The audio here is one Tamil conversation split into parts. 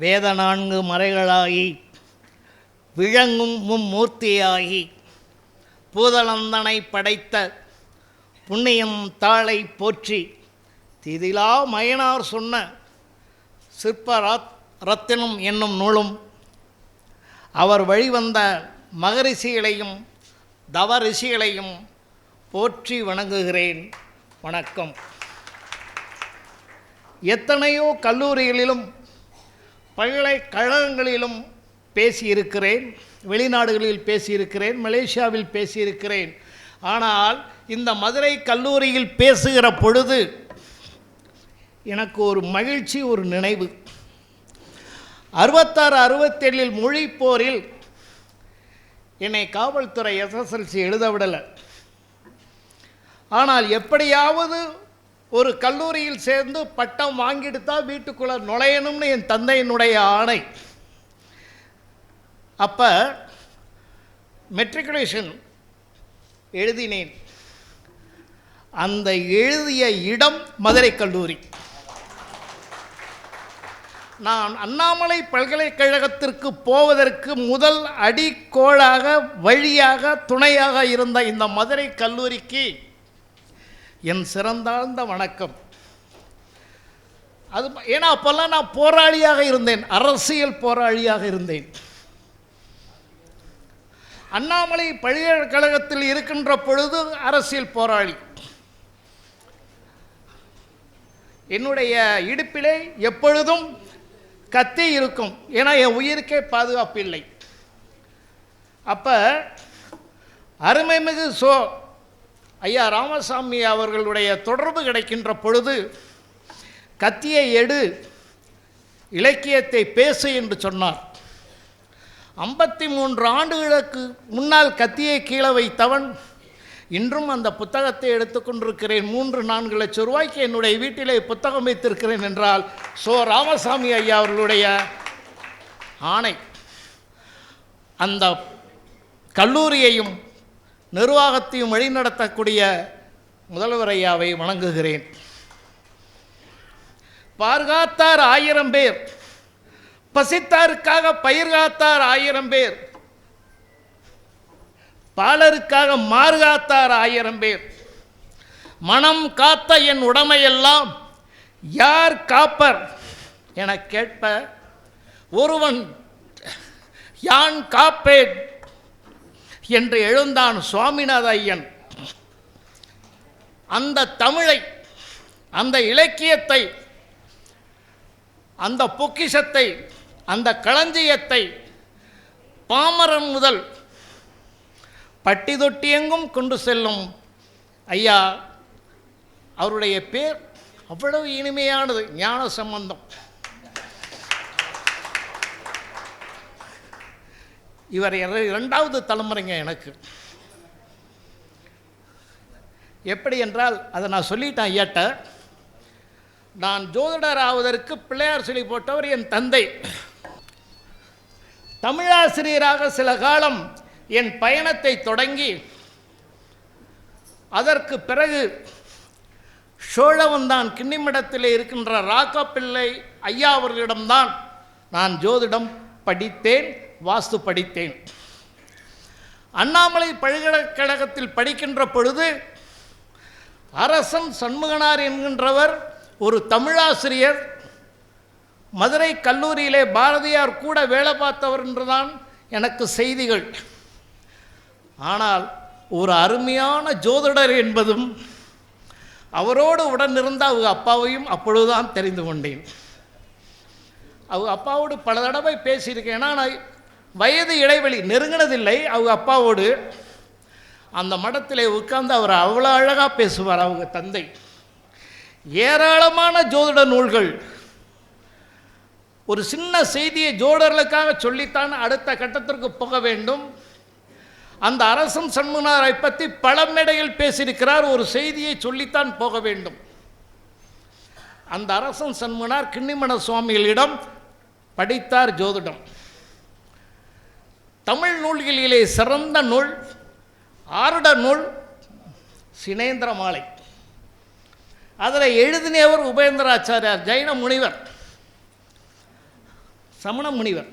வேத நான்கு மறைகளாகி விளங்கும் மும்மூர்த்தியாகி பூதலந்தனை படைத்த புண்ணியம் தாளை போற்றி திதிலா மயனார் சொன்ன சிற்ப ரத் ரத்தினம் என்னும் நூலும் அவர் வழிவந்த மகரிஷிகளையும் தவ ரிஷிகளையும் போற்றி வணங்குகிறேன். வணக்கம். எத்தனையோ கல்லூரிகளிலும் பல்கலைக்கழகங்களிலும் பேசியிருக்கிறேன் வெளிநாடுகளில் பேசியிருக்கிறேன் மலேசியாவில் பேசியிருக்கிறேன். ஆனால் இந்த மதுரை கல்லூரியில் பேசுகிற பொழுது எனக்கு ஒரு மகிழ்ச்சி ஒரு நினைவு. அறுபத்தாறு அறுபத்தேழில் மொழிப்போரில் என்னை காவல்துறை எஸ்எஸ்எல்சி எழுத விடலை. ஆனால் எப்படியாவது ஒரு கல்லூரியில் சேர்ந்து பட்டம் வாங்கிட்டு தான் வீட்டுக்குள்ளே நுழையணும்னு என் தந்தையினுடைய ஆணை. அப்போ மெட்ரிகுலேஷன் எழுதினேன். அந்த எழுதிய இடம் மதுரை கல்லூரி. நான் அண்ணாமலை பல்கலைக்கழகத்திற்கு போவதற்கு முதல் அடிக்கோளாக வழியாக துணையாக இருந்த இந்த மதுரை கல்லூரிக்கு என் சிறந்தாழ்ந்த வணக்கம். அது ஏன்னா அப்போல்லாம் நான் போராளியாக இருந்தேன். அரசியல் போராளியாக இருந்தேன். அண்ணாமலை பல்கலைக்கழகத்தில் இருக்கின்ற பொழுது அரசியல் போராளி. என்னுடைய இடுப்பிலே எப்பொழுதும் கத்தி இருக்கும். ஏன்னா என் உயிருக்கே பாதுகாப்பு இல்லை. அப்போ அருமைமிகு சோ ஐயா ராமசாமி அவர்களுடைய தொடர்பு கிடைக்கின்ற பொழுது கத்தியை எடு இலக்கியத்தை பேசு என்று சொன்னார். ஐம்பத்தி மூன்று ஆண்டுகளுக்கு முன்னால் கத்தியை கீழே வைத்தவன் இன்றும் அந்த புத்தகத்தை எடுத்துக்கொண்டிருக்கிறேன் மூன்று நான்கு லட்சம் ரூபாய்க்கு என்னுடைய வீட்டிலே புத்தகம் வைத்திருக்கிறேன் என்றால் சோ ராமசாமி ஐயா அவர்களுடைய ஆணை. அந்த கல்லூரியையும் நிர்வாகத்தையும் வழிநடத்தக்கூடிய முதல்வர் ஐயாவை வணங்குகிறேன். பார்காத்தார் ஆயிரம் பேர். பசித்தாருக்காக பயிர்காத்தார் ஆயிரம் பேர். பாலருக்காக மார்காத்தார் ஆயிரம் பேர். மனம் காத்த என் உடமையெல்லாம் யார் காப்பர்? என கேட்ப ஒருவன் யான் காப்பேன்? என்று எழுந்தான் சுவாமிநாத ஐயன். அந்த தமிழை அந்த இலக்கியத்தை அந்த பொக்கிஷத்தை அந்த களஞ்சியத்தை பாமரன் முதல் பட்டி தொட்டி எங்கும் கொண்டு செல்லும் ஐயா அவருடைய பேர் அவ்வளவு இனிமையானது ஞான சம்பந்தம் இவர் இரண்டாவது தலைமுறைங்க எனக்கு. எப்படி என்றால் அதை நான் சொல்லிட்டேன் ஐயாட்ட. நான் ஜோதிடர் ஆவதற்கு பிள்ளையார் சொல்லி போட்டவர் என் தந்தை. தமிழாசிரியராக சில காலம் என் பயணத்தை தொடங்கி அதற்கு பிறகு சோழவந்தான் கிண்ணிமிடத்தில் இருக்கின்ற ராக்கப்பிள்ளை ஐயா அவர்களிடம்தான் நான் ஜோதிடம் படித்தேன். வாஸ்து படித்தேன் அண்ணாமலை பல்கலைக்கழகத்தில் படிக்கின்ற பொழுது அரசன் சண்முகனார் என்கின்றவர் ஒரு தமிழாசிரியர். மதுரை கல்லூரியிலே பாரதியார் கூட வேலை பார்த்தவர் என்றுதான் எனக்கு செய்திகள். ஆனால் ஒரு அருமையான ஜோதிடர் என்பதும் அவரோடு உடனிருந்த அவங்க அப்பாவையும் அப்பொழுதுதான் தெரிந்து கொண்டேன். அவங்க அப்பாவோடு பல தடவை பேசியிருக்கேன். ஏன்னா நான் வயது இடைவெளி நெருங்கினதில்லை. அவங்க அப்பாவோடு அந்த மடத்திலே உட்கார்ந்து அவர் அவ்வளோ அழகாக பேசுவார் அவங்க தந்தை. ஏராளமான ஜோதிட நூல்கள். ஒரு சின்ன செய்தியை ஜோடர்களுக்காக சொல்லித்தான் அடுத்த கட்டத்திற்கு போக வேண்டும். அந்த அரசன் சண்முகனாரை பற்றி பல மேடையில் பேசியிருக்கிறார். ஒரு செய்தியை சொல்லித்தான் போக வேண்டும். அந்த அரசன் சண்முகனார் கிண்ணிமண சுவாமிகளிடம் படித்தார் ஜோதிடம். தமிழ் நூல்களிலே சிறந்த நூல் ஆருட நூல் சினேந்திர மாலை. அதில் எழுதினவர் உபேந்திராச்சாரியார் ஜைன முனிவர் சமண முனிவர்.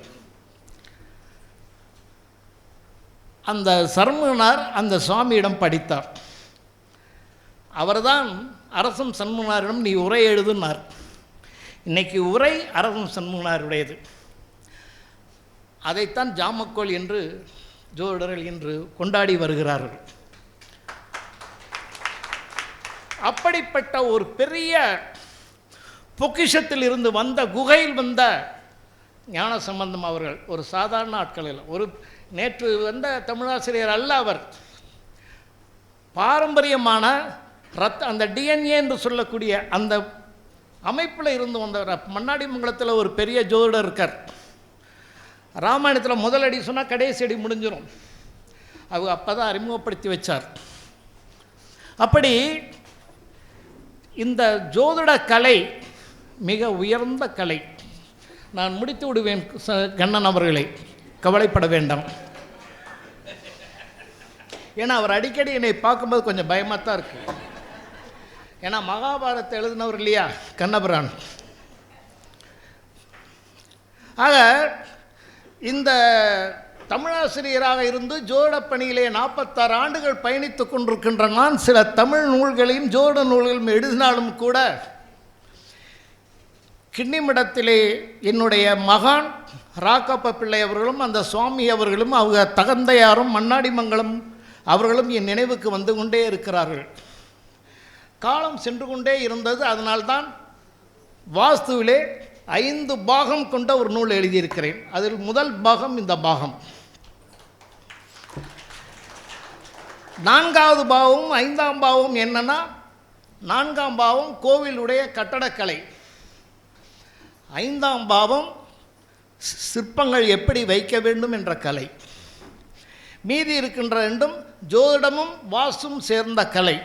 அந்த சர்மனார் அந்த சுவாமியிடம் படித்தார். அவர்தான் அரசம் சண்முனாரிடம் நீ உரை எழுதுனார். இன்னைக்கு உரை அரசம் சண்முனாருடையது அதைத்தான் ஜாமக்கோல் என்று ஜோதிடர்கள் இன்று கொண்டாடி வருகிறார்கள். அப்படிப்பட்ட ஒரு பெரிய பொக்கிஷத்தில் இருந்து வந்த குகையில் வந்த ஞான சம்பந்தம் அவர்கள் ஒரு சாதாரண ஆட்கள் இல்லை ஒரு நேற்று வந்த தமிழாசிரியர் அல்ல அவர். பாரம்பரியமான ரத் அந்த டிஎன்ஏ என்று சொல்லக்கூடிய அந்த அமைப்பில் இருந்து வந்தவர். மண்ணாடி மங்கலத்தில் ஒரு பெரிய ஜோதிடர் இருக்கார். ராமாயணத்தில் முதல் அடி சொன்னால் கடைசி அடி முடிஞ்சிடும் அவங்க அப்போ தான் அறிமுகப்படுத்தி வச்சார். அப்படி இந்த ஜோதிட கலை மிக உயர்ந்த கலை. நான் முடித்து விடுவேன் கண்ணன் அவர்களை. கவலைப்பட வேண்டாம். ஏன்னா அவர் அடிக்கடி என்னை பார்க்கும்போது கொஞ்சம் பயமாக தான் இருக்கு. ஏன்னா மகாபாரத்தை எழுதினவர் இல்லையா கண்ணபுரான். ஆக இந்த தமிழாசிரியராக இருந்து ஜோட பணியிலே நாற்பத்தாறு ஆண்டுகள் பயணித்துக் கொண்டிருக்கின்ற நான் சில தமிழ் நூல்களையும் ஜோட நூல்களும் எழுதினாலும் கூட கிண்ணிமிடத்திலே என்னுடைய மகான் ராக்கப்ப பிள்ளை அவர்களும் அந்த சுவாமி அவர்களும் அவங்க தகந்தையாரும் மன்னாடிமங்கலம் அவர்களும் என் நினைவுக்கு வந்து கொண்டே இருக்கிறார்கள். காலம் சென்று கொண்டே இருந்தது. அதனால்தான் வாஸ்துவிலே ஐந்து பாகம் கொண்ட ஒரு நூல் எழுதியிருக்கிறேன். அதில் முதல் பாகம் இந்த பாகம். நான்காவது பாவம் ஐந்தாம் பாவம் என்னன்னா நான்காம் பாவம் கோவிலுடைய கட்டடக்கலை. ஐந்தாம் பாவம் சிற்பங்கள் எப்படி வைக்க வேண்டும் என்ற கலை. மீதி இருக்கின்ற ரெண்டும் ஜோதிடமும் வாசும் சேர்ந்த கலை.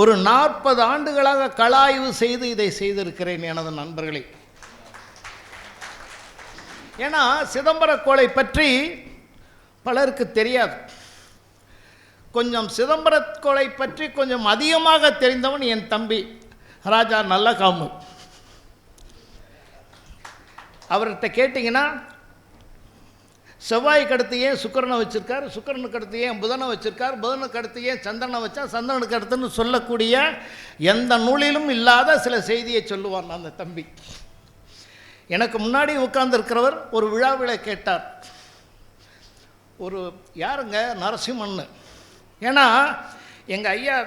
ஒரு நாற்பது ஆண்டுகளாக கலாய்வு செய்து இதை செய்திருக்கிறேன் எனது நண்பர்களை. ஏன்னா சிதம்பர கோளை பற்றி பலருக்கு தெரியாது. கொஞ்சம் சிதம்பர கோளை பற்றி கொஞ்சம் அதிகமாக தெரிந்தவன் என் தம்பி ராஜா நல்லகாமு. அவர்கிட்ட கேட்டிங்கன்னா செவ்வாய்க்கு அடுத்து ஏன் சுக்கரனை வச்சுருக்கார்? சுக்கரனுக்கு அடுத்து ஏன் புதனை வச்சுருக்கார்? புதனுக்கு அடுத்து ஏன் சந்திரனை வச்சா? சந்திரனுக்கு அடுத்துன்னு சொல்லக்கூடிய எந்த நூலிலும் இல்லாத சில செய்தியை சொல்லுவான் அந்த தம்பி. எனக்கு முன்னாடி உட்கார்ந்துருக்கிறவர் ஒரு விழாவில் கேட்டார். ஒரு யாருங்க? நரசிம்மன் ஏன்னா எங்கள் ஐயா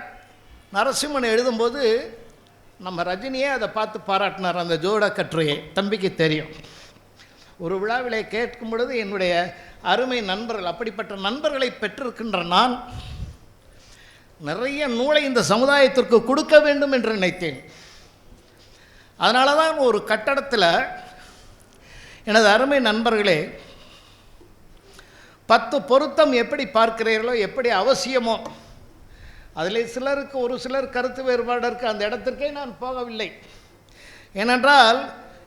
நரசிம்மன் எழுதும்போது நம்ம ரஜினியே அதை பார்த்து பாராட்டினார் அந்த ஜோட கட்டுரையை. தம்பிக்கு தெரியும். ஒரு விழாவிலே கேட்கும் பொழுது என்னுடைய அருமை நண்பர்கள் அப்படிப்பட்ட நண்பர்களை பெற்றிருக்கின்ற நான் நிறைய நூலை இந்த சமுதாயத்திற்கு கொடுக்க வேண்டும் என்று நினைத்தேன். அதனால தான் ஒரு கட்டடத்தில் எனது அருமை நண்பர்களே பத்து பொருத்தம் எப்படி பார்க்கிறீர்களோ எப்படி அவசியமோ அதில் சிலருக்கு ஒரு சிலர் கருத்து வேறுபாடு இருக்குது அந்த இடத்திற்கே நான் போகவில்லை. ஏனென்றால்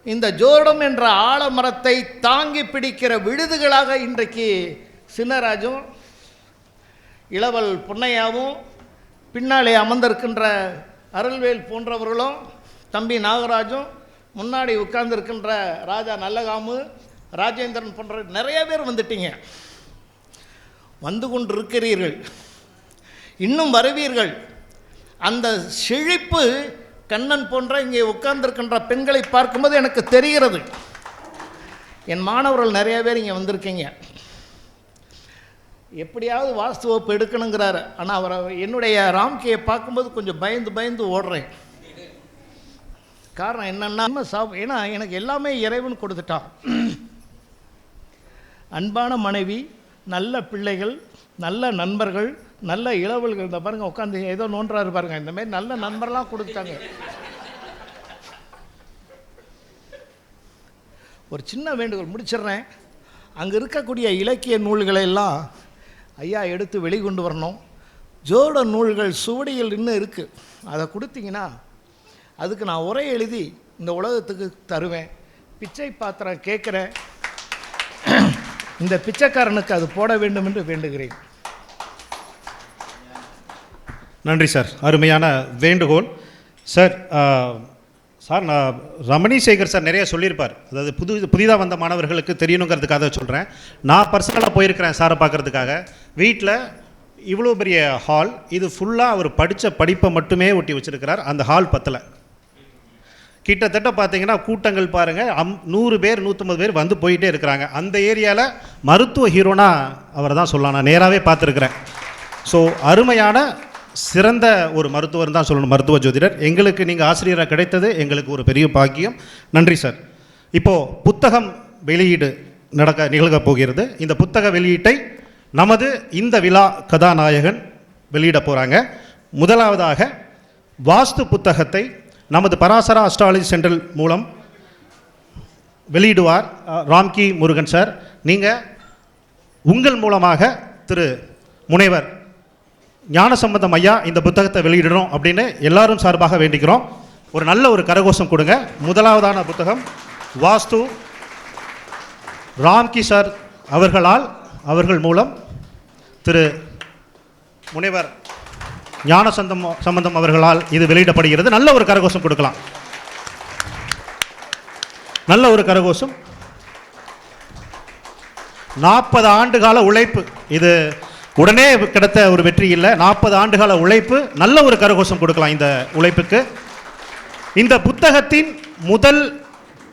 இந்த ஜோடம் என்ற ஆலமரத்தை தாங்கி பிடிக்கிற விடுதுகளாக இன்றைக்கு சின்னராஜும் இளவல் பொன்னையாவும் பின்னாலே அமர்ந்திருக்கின்ற அருள்வேல் போன்றவர்களும் தம்பி நாகராஜும் முன்னாடி உட்கார்ந்துருக்கின்ற ராஜா நல்லகாமு ராஜேந்திரன் போன்ற நிறைய பேர் வந்துட்டீங்க. வந்து கொண்டிருக்கிறீர்கள். இன்னும் வருவீர்கள். அந்த செழிப்பு கண்ணன் போன்ற இங்கே உட்கார்ந்திருக்கின்ற பெண்களை பார்க்கும்போது எனக்கு தெரிகிறது. என் மாணவர்கள் நிறைய பேர் இங்கே வந்திருக்கீங்க. எப்படியாவது வாஸ்து வகுப்பு எடுக்கணுங்கிறாரு. ஆனால் அவரை என்னுடைய ராம்கியை பார்க்கும்போது கொஞ்சம் பயந்து பயந்து ஓடுறேன். காரணம் என்னென்னா சாப் ஏன்னா எனக்கு எல்லாமே இறைவன் கொடுத்துட்டான். அன்பான மனைவி நல்ல பிள்ளைகள் நல்ல நண்பர்கள் நல்ல இளவல்கள் இந்த பாருங்க உட்காந்து ஏதோ நோன்றாரு பாருங்க. இந்த மாதிரி நல்ல நண்பர்லாம் கொடுத்தாங்க ஒரு சின்ன வேண்டுகோள் முடிச்சிடுறேன். அங்கே இருக்கக்கூடிய இலக்கிய நூல்களை எல்லாம் ஐயா எடுத்து வெளிக்கொண்டு வரணும். ஜோட நூல்கள் சுவடியில் இன்னும் இருக்குது அதை கொடுத்தீங்கன்னா அதுக்கு நான் உரை எழுதி இந்த உலகத்துக்கு தருவேன். பிச்சை பாத்திரம் கேட்குறேன். இந்த பிச்சைக்காரனுக்கு அது போட வேண்டும் என்று வேண்டுகிறேன். நன்றி சார். அருமையான வேண்டுகோள். சார் சார் நான் ரமணி சேகர் சார் நிறைய சொல்லியிருப்பார். அதாவது புது புதிதாக வந்த மாணவர்களுக்கு தெரியணுங்கிறதுக்காக சொல்கிறேன் நான் பர்சனலாக போயிருக்கிறேன் சாரை பார்க்கறதுக்காக. வீட்டில் இவ்வளோ பெரிய ஹால் இது ஃபுல்லாக அவர் படித்த படிப்பை மட்டுமே ஒட்டி வச்சிருக்கிறார். அந்த ஹால் பத்தலை. கிட்டத்தட்ட பார்த்தீங்கன்னா கூட்டங்கள் பாருங்கள் அம் நூறு பேர் நூற்றம்பது பேர் வந்து போயிட்டே இருக்கிறாங்க. அந்த ஏரியாவில் மருத்துவ ஹீரோனா அவரை தான் சொல்லலாம். நான் நேராகவே பார்த்துருக்குறேன். ஸோ அருமையான சிறந்த ஒரு மருத்துவர் தான் சொல்லணும் மருத்துவ ஜோதிடர். எங்களுக்கு நீங்கள் ஆசிரியராக கிடைத்தது எங்களுக்கு ஒரு பெரிய பாக்கியம். நன்றி சார். இப்போது புத்தகம் வெளியீடு நடக்க நிகழ்கப் போகிறது. இந்த புத்தக வெளியீட்டை நமது இந்த விழா கதாநாயகன் வெளியிட போகிறாங்க முதலாவதாக வாஸ்து புத்தகத்தை நமது பராசரா அஸ்ட்ராலஜி சென்டர் மூலம் வெளியிடுவார் ராம்கி முருகன் சார். நீங்கள் உங்கள் மூலமாக திரு முனைவர் ஞானசம்பந்தம் ஐயா இந்த புத்தகத்தை வெளியிடணும் அப்படின்னு எல்லாரும் சார்பாக வேண்டிக்கிறோம். ஒரு நல்ல ஒரு கரகோஷம் கொடுங்க. முதலாவதான புத்தகம் வாஸ்து ராம்கி சார் அவர்களால் அவர்கள் மூலம் திரு முனைவர் ஞானசந்தம் சம்பந்தம் அவர்களால் இது வெளியிடப்படுகிறது. நல்ல ஒரு கரகோஷம் கொடுக்கலாம். நல்ல ஒரு கரகோஷம். நாற்பது ஆண்டு கால உழைப்பு இது உடனே கிடைத்த ஒரு வெற்றி இல்லை. நாற்பது ஆண்டுகால உழைப்பு நல்ல ஒரு கரகோஷம் கொடுக்கலாம் இந்த உழைப்புக்கு. இந்த புத்தகத்தின் முதல்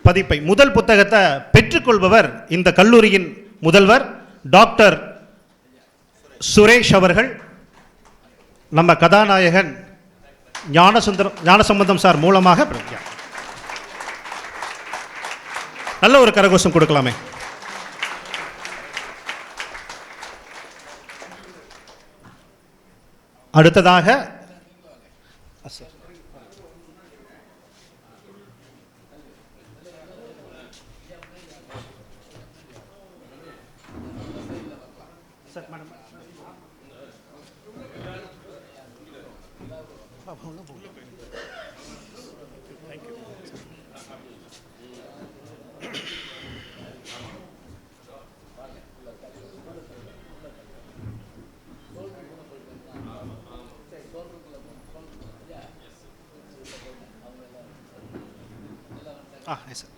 பதிப்பை முதல் புத்தகத்தை பெற்றுக்கொள்பவர் இந்த கல்லூரியின் முதல்வர் டாக்டர் சுரேஷ் அவர்கள். நம்ம கதாநாயகன் ஞானசுந்தரம் ஞானசம்பந்தம் சார் மூலமாக. நல்ல ஒரு கரகோஷம் கொடுக்கலாமே. அடுத்ததாக Ah, yes.